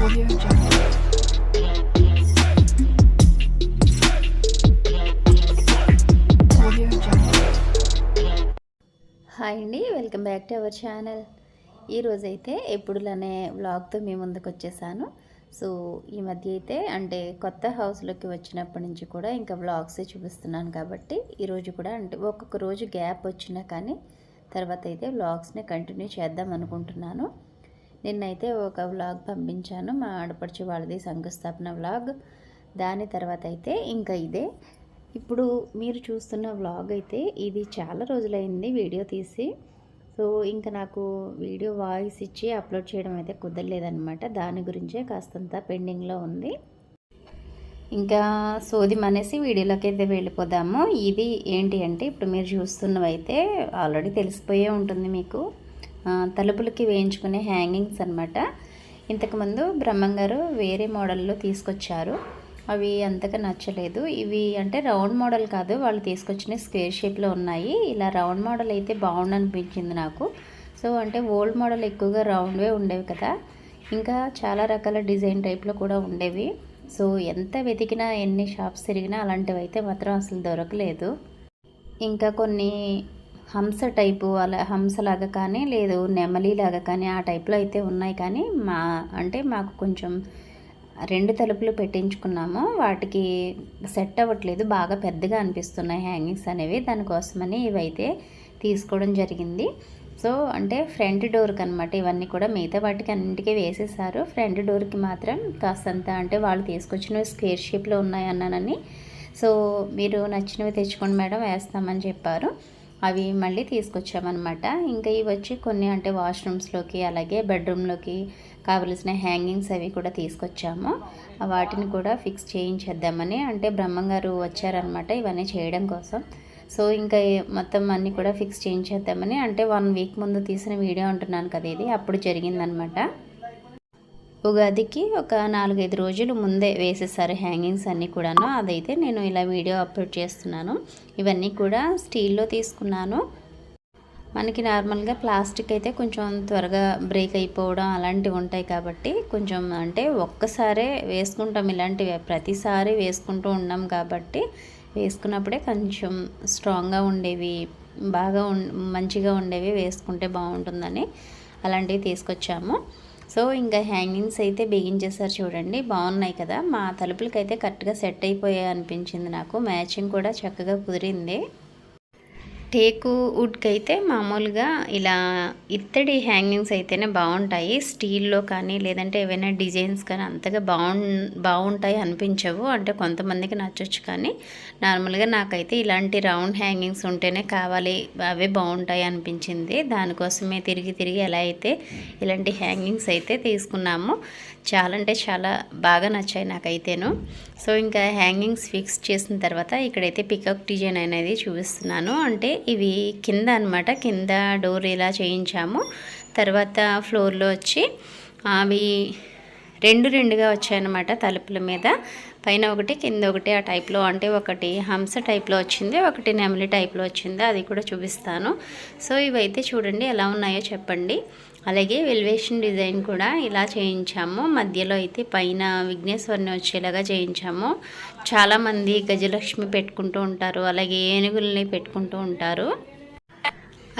Hi అండి welcome back to our channel ఈరోజైతే ఎప్పుడులనే వ్లాగ్తో మీ ముందుకు వచ్చేసాను. సో ఈ మధ్య అయితే అంటే కొత్త హౌస్లోకి వచ్చినప్పటి నుంచి కూడా ఇంకా వ్లాగ్సే చూపిస్తున్నాను కాబట్టి ఈరోజు కూడా అంటే ఒక్కొక్క రోజు గ్యాప్ వచ్చినా కానీ తర్వాత అయితే వ్లాగ్స్ని కంటిన్యూ చేద్దాం అనుకుంటున్నాను. నిన్నైతే ఒక వ్లాగ్ పంపించాను మా ఆడపడుచు వాళ్ళది శంకుస్థాపన వ్లాగ్. దాని తర్వాత అయితే ఇంకా ఇదే. ఇప్పుడు మీరు చూస్తున్న వ్లాగ్ అయితే ఇది చాలా రోజులైంది వీడియో తీసి. సో ఇంకా నాకు వీడియో వాయిస్ ఇచ్చి అప్లోడ్ చేయడం అయితే కుదరలేదనమాట దాని గురించే కాస్తంత పెండింగ్లో ఉంది. ఇంకా సోది మనేసి వీడియోలోకి అయితే వెళ్ళిపోదాము. ఇది ఏంటి అంటే ఇప్పుడు మీరు చూస్తున్నవైతే ఆల్రెడీ తెలిసిపోయే ఉంటుంది మీకు. తలుపులకి వేయించుకునే హ్యాంగింగ్స్ అనమాట ఇంతకుముందు బ్రహ్మంగారు వేరే మోడల్లో తీసుకొచ్చారు. అవి అంతగా నచ్చలేదు. ఇవి అంటే రౌండ్ మోడల్ కాదు వాళ్ళు తీసుకొచ్చిన స్క్వేర్ షేప్లో ఉన్నాయి. ఇలా రౌండ్ మోడల్ అయితే బాగుండు అనిపించింది నాకు. సో అంటే ఓల్డ్ మోడల్ ఎక్కువగా రౌండ్వే ఉండేవి కదా. ఇంకా చాలా రకాల డిజైన్ టైప్లో కూడా ఉండేవి. సో ఎంత వెతికినా ఎన్ని షాప్స్ తిరిగినా అలాంటివి అయితే మాత్రం అసలు దొరకలేదు. ఇంకా కొన్ని హంస టైపు అలా హంసలాగా కానీ లేదు నెమలిలాగా కానీ ఆ టైప్లో అయితే ఉన్నాయి. కానీ మా అంటే మాకు కొంచెం రెండు తలుపులు పెట్టించుకున్నాము. వాటికి సెట్ అవ్వట్లేదు. బాగా పెద్దగా అనిపిస్తున్నాయి హ్యాంగింగ్స్ అనేవి. దానికోసమని ఇవైతే తీసుకోవడం జరిగింది. సో అంటే ఫ్రంట్ డోర్కి అనమాట ఇవన్నీ కూడా మిగతా వాటికి అన్నింటికీ వేసేసారు. ఫ్రంట్ డోర్కి మాత్రం కాస్తంత అంటే వాళ్ళు తీసుకొచ్చినవి స్క్వేర్ షేప్లో ఉన్నాయి అన్నానని. సో మీరు నచ్చినవి తెచ్చుకోండి మేడం. వేస్తామని చెప్పారు. అవి మళ్ళీ తీసుకొచ్చామన్నమాట. ఇంకా ఇవి వచ్చి కొన్ని అంటే వాష్రూమ్స్లోకి అలాగే బెడ్రూమ్లోకి కావలసిన హ్యాంగింగ్స్ అవి కూడా తీసుకొచ్చాము. వాటిని కూడా ఫిక్స్ చేయించేద్దామని అంటే బ్రహ్మంగారు వచ్చారనమాట ఇవన్నీ చేయడం కోసం. సో ఇంకా మొత్తం అన్నీ కూడా ఫిక్స్ చేయించేద్దామని అంటే వన్ వీక్ ముందు తీసిన వీడియో అంటున్నాను కదా ఇది అప్పుడు జరిగిందనమాట ఉగాదికి ఒక నాలుగైదు రోజులు ముందే వేసేసారు హ్యాంగింగ్స్ అన్నీ కూడాను. అదైతే నేను ఇలా వీడియో అప్లోడ్ చేస్తున్నాను. ఇవన్నీ కూడా స్టీల్లో తీసుకున్నాను. మనకి నార్మల్గా ప్లాస్టిక్ అయితే కొంచెం త్వరగా బ్రేక్ అయిపోవడం అలాంటివి ఉంటాయి కాబట్టి కొంచెం అంటే ఒక్కసారే వేసుకుంటాం. ఇలాంటివి ప్రతిసారి వేసుకుంటూ ఉన్నాం కాబట్టి వేసుకున్నప్పుడే కొంచెం స్ట్రాంగ్గా ఉండేవి బాగా ఉం మంచిగా ఉండేవి వేసుకుంటే బాగుంటుందని అలాంటివి తీసుకొచ్చాము. సో ఇంకా హ్యాంగింగ్స్ అయితే బిగించేసారు చూడండి. బాగున్నాయి కదా. మా తలుపులకైతే కరెక్ట్గా సెట్ అయిపోయాయి అనిపించింది నాకు. మ్యాచింగ్ కూడా చక్కగా కుదిరింది. టేకు వుడ్కి అయితే మామూలుగా ఇలా ఇత్తడి హ్యాంగింగ్స్ అయితేనే బాగుంటాయి స్టీల్లో కానీ లేదంటే ఏవైనా డిజైన్స్ కానీ అంతగా బాగుం బాగుంటాయి అనిపించవు. అంటే కొంతమందికి నచ్చొచ్చు కానీ నార్మల్గా నాకైతే ఇలాంటి రౌండ్ హ్యాంగింగ్స్ ఉంటేనే కావాలి అవే బాగుంటాయి అనిపించింది. దానికోసమే తిరిగి తిరిగి ఎలా అయితే ఇలాంటి హ్యాంగింగ్స్ అయితే తీసుకున్నాము. చాలా అంటే చాలా బాగా నచ్చాయి నాకైతేను. సో ఇంకా హ్యాంగింగ్స్ ఫిక్స్ చేసిన తర్వాత ఇక్కడైతే పికప్ డిజైన్ అనేది చూపిస్తున్నాను. అంటే ఇవి కింద అనమాట కింద డోర్ ఇలా చేయించాము తర్వాత ఫ్లోర్లో వచ్చి అవి రెండు రెండుగా వచ్చాయన్నమాట తలుపుల మీద. పైన ఒకటి కింద ఒకటి ఆ టైప్లో అంటే ఒకటి హంస టైప్లో వచ్చింది ఒకటి నెమలి టైప్లో వచ్చింది. అది కూడా చూపిస్తాను. సో ఇవైతే చూడండి ఎలా ఉన్నాయో చెప్పండి. అలాగే వెల్వేషన్ డిజైన్ కూడా ఇలా చేయించాము. మధ్యలో అయితే పైన విఘ్నేశ్వరిని వచ్చేలాగా చేయించాము. చాలామంది గజలక్ష్మి పెట్టుకుంటూ ఉంటారు. అలాగే ఏనుగుల్ని పెట్టుకుంటూ ఉంటారు.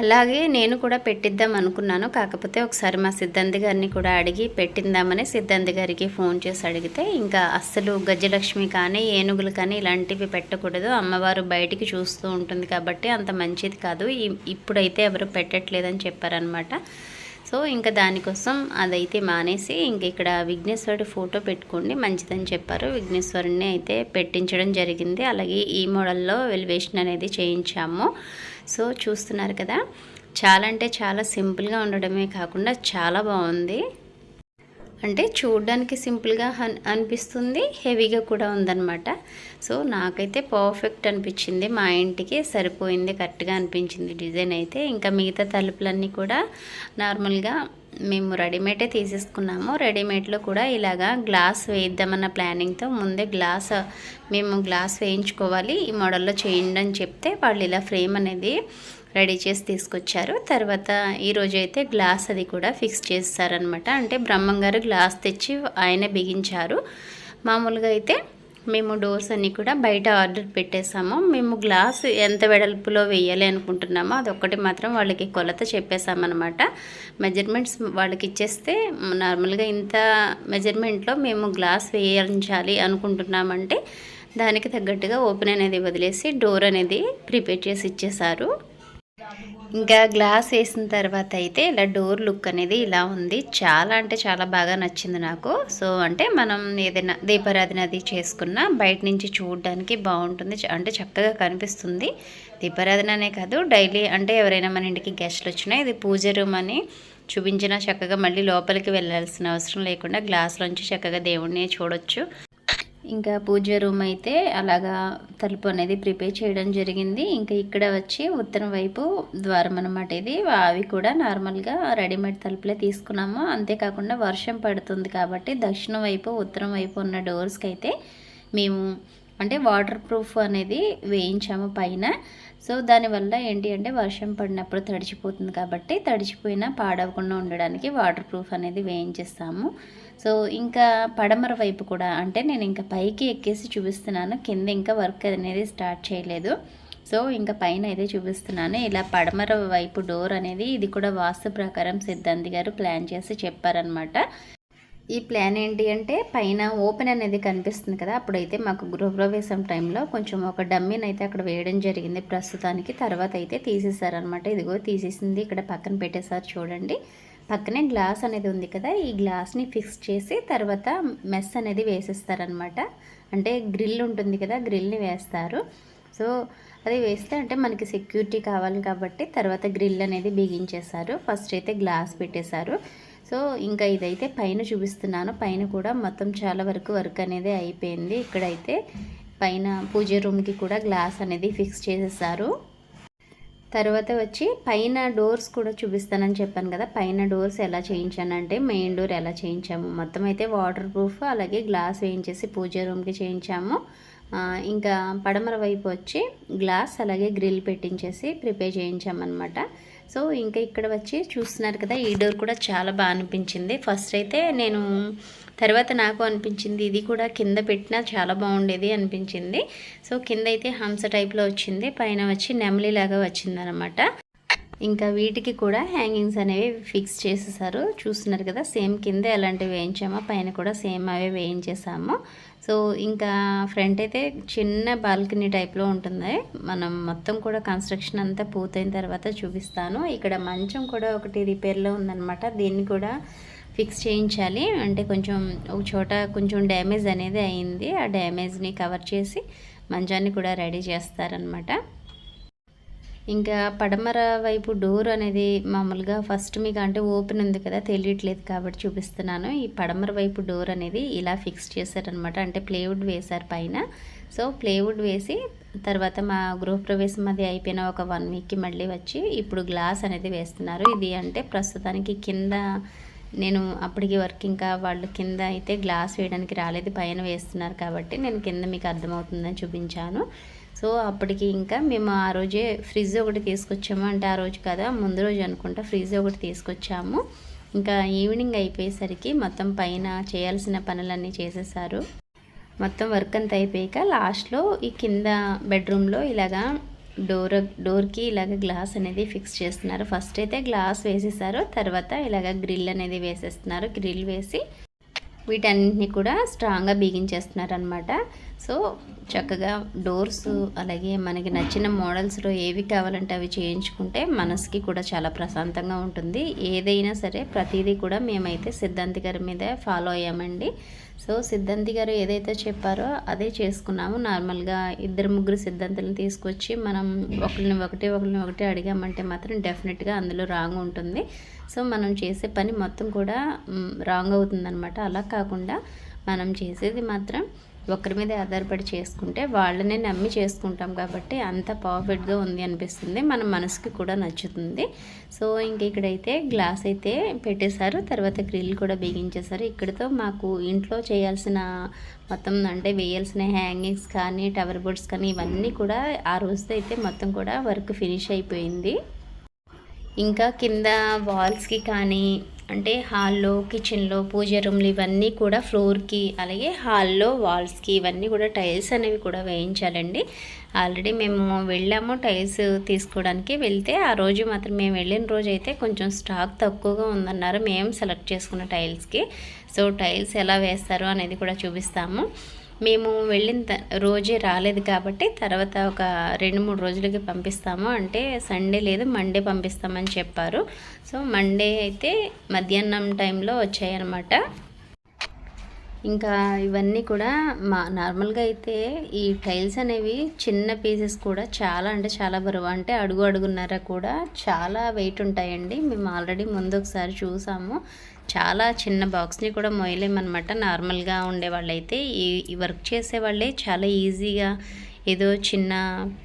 అలాగే నేను కూడా పెట్టిద్దాం అనుకున్నాను. కాకపోతే ఒకసారి మా సిద్ధాంతి గారిని కూడా అడిగి పెట్టిందామని సిద్ధాంతి గారికి ఫోన్ చేసి అడిగితే ఇంకా అస్సలు గజలక్ష్మి కానీ ఏనుగులు కానీ ఇలాంటివి పెట్టకూడదు. అమ్మవారు బయటికి చూస్తూ ఉంటుంది కాబట్టి అంత మంచిది కాదు. ఇప్పుడైతే ఎవరు పెట్టట్లేదని చెప్పారనమాట సో ఇంకా దానికోసం అదైతే మానేసి ఇంక ఇక్కడ విఘ్నేశ్వరుడి ఫోటో పెట్టుకోండి. మంచిదని చెప్పారు. విఘ్నేశ్వరుడిని అయితే పెట్టించడం జరిగింది. అలాగే ఈ మోడల్లో వెలివేషన్ అనేది చేయించాము. సో చూస్తున్నారు కదా. చాలా అంటే చాలా సింపుల్గా ఉండడమే కాకుండా చాలా బాగుంది అంటే చూడడానికి సింపుల్గా అన్- అనిపిస్తుంది హెవీగా కూడా ఉందన్నమాట. సో నాకైతే పర్ఫెక్ట్ అనిపించింది. మా ఇంటికి సరిపోయింది కరెక్ట్గా అనిపించింది డిజైన్ అయితే. ఇంకా మిగతా తలుపులన్నీ కూడా నార్మల్గా మేము రెడీమేడే తీసేసుకున్నాము. రెడీమేడ్లో కూడా ఇలాగా గ్లాస్ వేయిద్దామన్న ప్లానింగ్తో ముందే గ్లాస్ మేము గ్లాస్ వేయించుకోవాలి ఈ మోడల్లో చేయండి అని చెప్తే వాళ్ళు ఇలా ఫ్రేమ్ అనేది రెడీ చేసి తీసుకొచ్చారు. తర్వాత ఈరోజు అయితే గ్లాస్ అది కూడా ఫిక్స్ చేస్తారనమాట అంటే బ్రహ్మంగారు గ్లాస్ తెచ్చి ఆయనే బిగించారు. మామూలుగా అయితే మేము డోర్స్ అన్నీ కూడా బయట ఆర్డర్ పెట్టేసాము మేము గ్లాస్ ఎంత వెడల్పులో వేయాలి అనుకుంటున్నామో అదొక్కటి మాత్రం వాళ్ళకి కొలత చెప్పేసామన్నమాట మెజర్మెంట్స్ వాళ్ళకి ఇచ్చేస్తే నార్మల్గా ఇంత మెజర్మెంట్లో మేము గ్లాస్ వేయించాలి అనుకుంటున్నామంటే దానికి తగ్గట్టుగా ఓపెన్ అనేది వదిలేసి డోర్ అనేది ప్రిపేర్ చేసి ఇచ్చేసారు ఇంకా గ్లాస్ వేసిన తర్వాత అయితే ఇలా డోర్ లుక్ అనేది ఇలా ఉంది. చాలా అంటే చాలా బాగా నచ్చింది నాకు. సో అంటే మనం ఏదైనా దీపారాధన అది చేసుకున్నా బయట నుంచి చూడడానికి బాగుంటుంది. అంటే చక్కగా కనిపిస్తుంది. దీపారాధన అనే కాదు డైలీ అంటే ఎవరైనా మన ఇంటికి గెస్ట్లు వచ్చినా ఇది పూజ రూమ్ అని చూపించినా చక్కగా మళ్ళీ లోపలికి వెళ్ళాల్సిన అవసరం లేకుండా గ్లాస్లోంచి చక్కగా దేవుడిని చూడొచ్చు. ఇంకా పూజ రూమ్ అయితే అలాగా తలుపు అనేది ప్రిపేర్ చేయడం జరిగింది. ఇంకా ఇక్కడ వచ్చి ఉత్తరం వైపు ద్వారం అనమాట ఇది. అవి కూడా నార్మల్గా రెడీమేడ్ తలుపులే తీసుకున్నాము. అంతేకాకుండా వర్షం పడుతుంది కాబట్టి దక్షిణం వైపు ఉత్తరం వైపు ఉన్న డోర్స్కి అయితే మేము అంటే వాటర్ ప్రూఫ్ అనేది వేయించాము పైన. సో దానివల్ల ఏంటి అంటే వర్షం పడినప్పుడు తడిచిపోతుంది కాబట్టి తడిచిపోయినా పాడవకుండా ఉండడానికి వాటర్ ప్రూఫ్ అనేది వేయించేస్తాము. సో ఇంకా పడమర వైపు కూడా అంటే నేను ఇంకా పైకి ఎక్కేసి చూపిస్తున్నాను. కింద ఇంకా వర్క్ అనేది స్టార్ట్ చేయలేదు. సో ఇంకా పైన అయితే చూపిస్తున్నాను. ఇలా పడమర వైపు డోర్ అనేది ఇది కూడా వాస్తు ప్రకారం సిద్ధాంతి గారు ప్లాన్ చేసి చెప్పారనమాట ఈ ప్లాన్ ఏంటి అంటే పైన ఓపెన్ అనేది కనిపిస్తుంది కదా అప్పుడైతే మాకు గృహప్రవేశం టైంలో కొంచెం ఒక డమ్మీని అయితే అక్కడ వేయడం జరిగింది ప్రస్తుతానికి. తర్వాత అయితే తీసేసారనమాట ఇదిగో తీసేసింది ఇక్కడ పక్కన పెట్టేశారు చూడండి. పక్కనే గ్లాస్ అనేది ఉంది కదా ఈ గ్లాస్ని ఫిక్స్ చేసి తర్వాత మెస్ అనేది వేసేస్తారనమాట. అంటే గ్రిల్ ఉంటుంది కదా గ్రిల్ని వేస్తారు. సో అది వేస్తే అంటే మనకి సెక్యూరిటీ కావాలి కాబట్టి తర్వాత గ్రిల్ అనేది బిగించేశారు. ఫస్ట్ అయితే గ్లాస్ పెట్టేశారు. సో ఇంకా ఇదైతే పైన చూపిస్తున్నాను. పైన కూడా మొత్తం చాలా వరకు వర్క్ అనేది అయిపోయింది. ఇక్కడైతే పైన పూజ రూమ్కి కూడా గ్లాస్ అనేది ఫిక్స్ చేసేసారు తర్వాత వచ్చి పైన డోర్స్ కూడా చూపిస్తానని చెప్పాను కదా పైన డోర్స్ ఎలా చేయించానంటే మెయిన్ డోర్ ఎలా చేయించాము. మొత్తం అయితే వాటర్ ప్రూఫ్ అలాగే గ్లాస్ వేయించేసి పూజ రూమ్కి చేయించాము. ఇంకా పడమర వైపు వచ్చి గ్లాస్ అలాగే గ్రిల్ పెట్టించేసి ప్రిపేర్ చేయించామన్నమాట. సో ఇంకా ఇక్కడ వచ్చి చూస్తున్నారు కదా ఈ డోర్ కూడా చాలా బాగా అనిపించింది. ఫస్ట్ అయితే నేను తర్వాత నాకు అనిపించింది ఇది కూడా కింద పెట్టినా చాలా బాగుండేది అనిపించింది. సో కింద అయితే హంస టైప్లో వచ్చింది పైన వచ్చి నెమలిలాగా వచ్చిందనమాట. ఇంకా వీటికి కూడా హ్యాంగింగ్స్ అనేవి ఫిక్స్ చేసేసారు. చూస్తున్నారు కదా సేమ్ కింద ఎలాంటివి వేయించామో పైన కూడా సేమ్ అవే వేయించేసాము. సో ఇంకా ఫ్రంట్ అయితే చిన్న బాల్కనీ టైప్లో ఉంటుంది. మనం మొత్తం కూడా కన్స్ట్రక్షన్ అంతా పూర్తయిన తర్వాత చూపిస్తాను. ఇక్కడ మంచం కూడా ఒకటి రిపేర్లో ఉందన్నమాట. దీన్ని కూడా ఫిక్స్ చేయించాలి. అంటే కొంచెం ఒక చోట కొంచెం డ్యామేజ్ అనేది అయింది. ఆ డ్యామేజ్ని కవర్ చేసి మంచాన్ని కూడా రెడీ చేస్తారనమాట ఇంకా పడమర వైపు డోర్ అనేది మామూలుగా ఫస్ట్ మీకు అంటే ఓపెన్ ఉంది కదా తెలియట్లేదు కాబట్టి చూపిస్తున్నాను. ఈ పడమర వైపు డోర్ అనేది ఇలా ఫిక్స్ చేశారనమాట అంటే ప్లేవుడ్ వేశారు పైన. సో ప్లేవుడ్ వేసి తర్వాత మా గృహప్రవేశం అది అయిపోయిన ఒక వన్ వీక్కి మళ్ళీ వచ్చి ఇప్పుడు గ్లాస్ అనేది వేస్తున్నారు. ఇది అంటే ప్రస్తుతానికి కింద నేను అప్పటికి వర్క్ ఇంకా వాళ్ళు కింద అయితే గ్లాస్ వేయడానికి రాలేదు పైన వేస్తున్నారు కాబట్టి నేను కింద మీకు అర్థమవుతుందని చూపించాను. సో అప్పటికి ఇంకా మేము ఆ రోజే ఫ్రిడ్జ్ ఒకటి తీసుకొచ్చాము. అంటే ఆ రోజు కదా ముందు రోజు అనుకుంటా ఫ్రిడ్జ్ ఒకటి తీసుకొచ్చాము. ఇంకా ఈవినింగ్ అయిపోయేసరికి మొత్తం పైన చేయాల్సిన పనులన్నీ చేసేసారు. మొత్తం వర్క్ అంతా అయిపోయాక లాస్ట్లో ఈ కింద బెడ్రూమ్లో ఇలాగా డోర్ డోర్కి ఇలాగ గ్లాస్ అనేది ఫిక్స్ చేస్తున్నారు. ఫస్ట్ అయితే గ్లాస్ వేసేసారు తర్వాత ఇలాగ గ్రిల్ అనేది వేసేస్తున్నారు. గ్రిల్ వేసి వీటన్నిటిని కూడా స్ట్రాంగ్గా బిగించేస్తున్నారు అనమాట సో చక్కగా డోర్స్ అలాగే మనకి నచ్చిన మోడల్స్లో ఏవి కావాలంటే అవి చేయించుకుంటే మనసుకి కూడా చాలా ప్రశాంతంగా ఉంటుంది. ఏదైనా సరే ప్రతిదీ కూడా మేమైతే సిద్ధాంతి గారి మీదే ఫాలో అయ్యామండి. సో సిద్ధాంతి గారు ఏదైతే చెప్పారో అదే చేసుకున్నాము. నార్మల్గా ఇద్దరు ముగ్గురు సిద్ధాంతులను తీసుకొచ్చి మనం ఒకరిని ఒకటి ఒకరిని ఒకటి అడిగామంటే మాత్రం డెఫినెట్గా అందులో రాంగ్ ఉంటుంది. సో మనం చేసే పని మొత్తం కూడా రాంగ్ అవుతుందన్నమాట. అలా కాకుండా మనం చేసేది మాత్రం ఒకరి మీద ఆధారపడి చేసుకుంటే వాళ్ళనే నమ్మి చేసుకుంటాం కాబట్టి అంత పర్ఫెక్ట్గా ఉంది అనిపిస్తుంది. మన మనసుకి కూడా నచ్చుతుంది. సో ఇంక ఇక్కడైతే గ్లాస్ అయితే పెట్టేశారు. తర్వాత గ్రిల్ కూడా బిగించేశారు. ఇక్కడితో మాకు ఇంట్లో చేయాల్సిన మొత్తం అంటే వేయాల్సిన హ్యాంగింగ్స్ కానీ టవర్ బోర్డ్స్ కానీ ఇవన్నీ కూడా ఆ రోజుతో అయితే మొత్తం కూడా వర్క్ ఫినిష్ అయిపోయింది. ఇంకా కింద వాల్స్కి కానీ అంటే హాల్లో కిచెన్లో పూజ రూమ్లు ఇవన్నీ కూడా ఫ్లోర్కి అలాగే హాల్లో వాల్స్కి ఇవన్నీ కూడా టైల్స్ అనేవి కూడా వేయించాలండి. ఆల్రెడీ మేము వెళ్ళాము టైల్స్ తీసుకోవడానికి. వెళ్తే ఆ రోజు మాత్రం మేము వెళ్ళిన రోజు అయితే కొంచెం స్టాక్ తక్కువగా ఉందన్నారు. మేము సెలెక్ట్ చేసుకున్న టైల్స్కి. సో టైల్స్ ఎలా వేస్తారు అనేది కూడా చూపిస్తాము. మేము వెళ్ళిన త- రోజే రాలేదు కాబట్టి తర్వాత ఒక రెండు మూడు రోజులకి పంపిస్తాము. అంటే సండే లేదు మండే పంపిస్తామని చెప్పారు. సో మండే అయితే మధ్యాహ్నం టైంలో వచ్చాయన్నమాట. ఇంకా ఇవన్నీ కూడా మా నార్మల్గా అయితే ఈ టైల్స్ అనేవి చిన్న పీసెస్ కూడా చాలా అంటే చాలా బరువు. అంటే అడుగు అడుగున్నర కూడా చాలా వెయిట్ ఉంటాయండి. మేము ఆల్రెడీ ముందు ఒకసారి చూసాము. చాలా చిన్న బాక్స్ని కూడా మోయలేమన్నమాట నార్మల్గా ఉండే వాళ్ళైతే ఈ ఈ వర్క్ చేసే వాళ్ళే చాలా ఈజీగా ఏదో చిన్న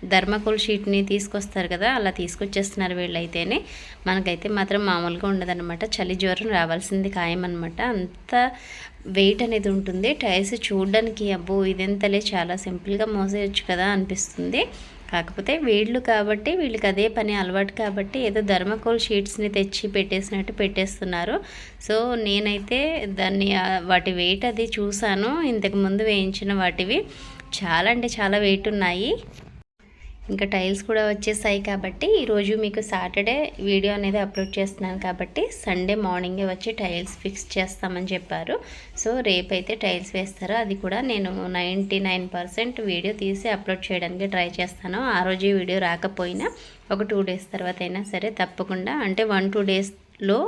ధర్మకోల్ షీట్ని తీసుకొస్తారు కదా అలా తీసుకొచ్చేస్తున్నారు వీళ్ళైతేనే. మనకైతే మాత్రం మామూలుగా ఉండదన్నమాట. చలి జ్వరం రావాల్సింది ఖాయమన్నమాట. అంత వెయిట్ అనేది ఉంటుంది. టైర్స్ చూడడానికి అబ్బో ఇదెంతలే చాలా సింపుల్గా మోసేయచ్చు కదా అనిపిస్తుంది. కాకపోతే వీళ్ళు కాబట్టి వీళ్ళకి అదే పని అలవాటు కాబట్టి ఏదో ధర్మకోల్ షీట్స్ని తెచ్చి పెట్టేసినట్టు పెట్టేస్తున్నారు. సో నేనైతే దాన్ని వాటి వెయిట్ అది చూశాను ఇంతకు ముందు వేయించిన వాటివి. చాలా అంటే చాలా వెయిట్ ఉన్నాయి. ఇంకా టైల్స్ కూడా వచ్చేసాయి కాబట్టి ఈరోజు మీకు సాటర్డే వీడియో అనేది అప్లోడ్ చేస్తున్నాను కాబట్టి సండే మార్నింగే వచ్చి టైల్స్ ఫిక్స్ చేస్తామని చెప్పారు. సో రేపైతే టైల్స్ వేస్తారు అది కూడా నేను నైంటీ నైన్ పర్సెంట్ వీడియో తీసి అప్లోడ్ చేయడానికి ట్రై చేస్తాను. ఆ రోజు వీడియో రాకపోయినా ఒక టూ డేస్ తర్వాత అయినా సరే తప్పకుండా అంటే వన్ టూ డేస్లో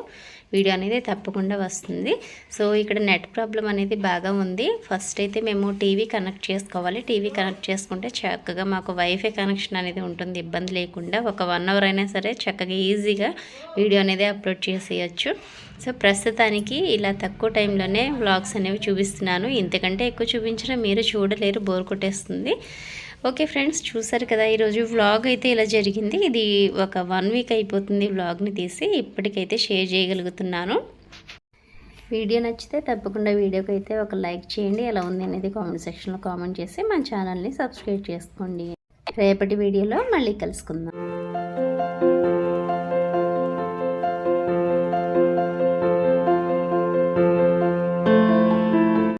వీడియో అనేది తప్పకుండా వస్తుంది. సో ఇక్కడ నెట్ ప్రాబ్లం అనేది బాగా ఉంది. ఫస్ట్ అయితే మేము టీవీ కనెక్ట్ చేసుకోవాలి. టీవీ కనెక్ట్ చేసుకుంటే చక్కగా మాకు వైఫై కనెక్షన్ అనేది ఉంటుంది. ఇబ్బంది లేకుండా ఒక వన్ అవర్ అయినా సరే చక్కగా ఈజీగా వీడియో అనేది అప్లోడ్ చేసేయచ్చు. సో ప్రస్తుతానికి ఇలా తక్కువ టైంలోనే వ్లాగ్స్ అనేవి చూపిస్తున్నాను. ఇంతకంటే ఎక్కువ చూపించినా మీరు చూడలేరు. బోర్ కొట్టేస్తుంది. ఓకే ఫ్రెండ్స్ చూసారు కదా ఈరోజు వ్లాగ్ అయితే ఇలా జరిగింది. ఇది ఒక వన్ వీక్ అయిపోతుంది వ్లాగ్ని తీసి ఇప్పటికైతే షేర్ చేయగలుగుతున్నాను. వీడియో నచ్చితే తప్పకుండా వీడియోకి అయితే ఒక లైక్ చేయండి. ఎలా ఉంది అనేది కామెంట్ సెక్షన్లో కామెంట్ చేసి మా ఛానల్ని సబ్స్క్రైబ్ చేసుకోండి. రేపటి వీడియోలో మళ్ళీ కలుసుకుందాం.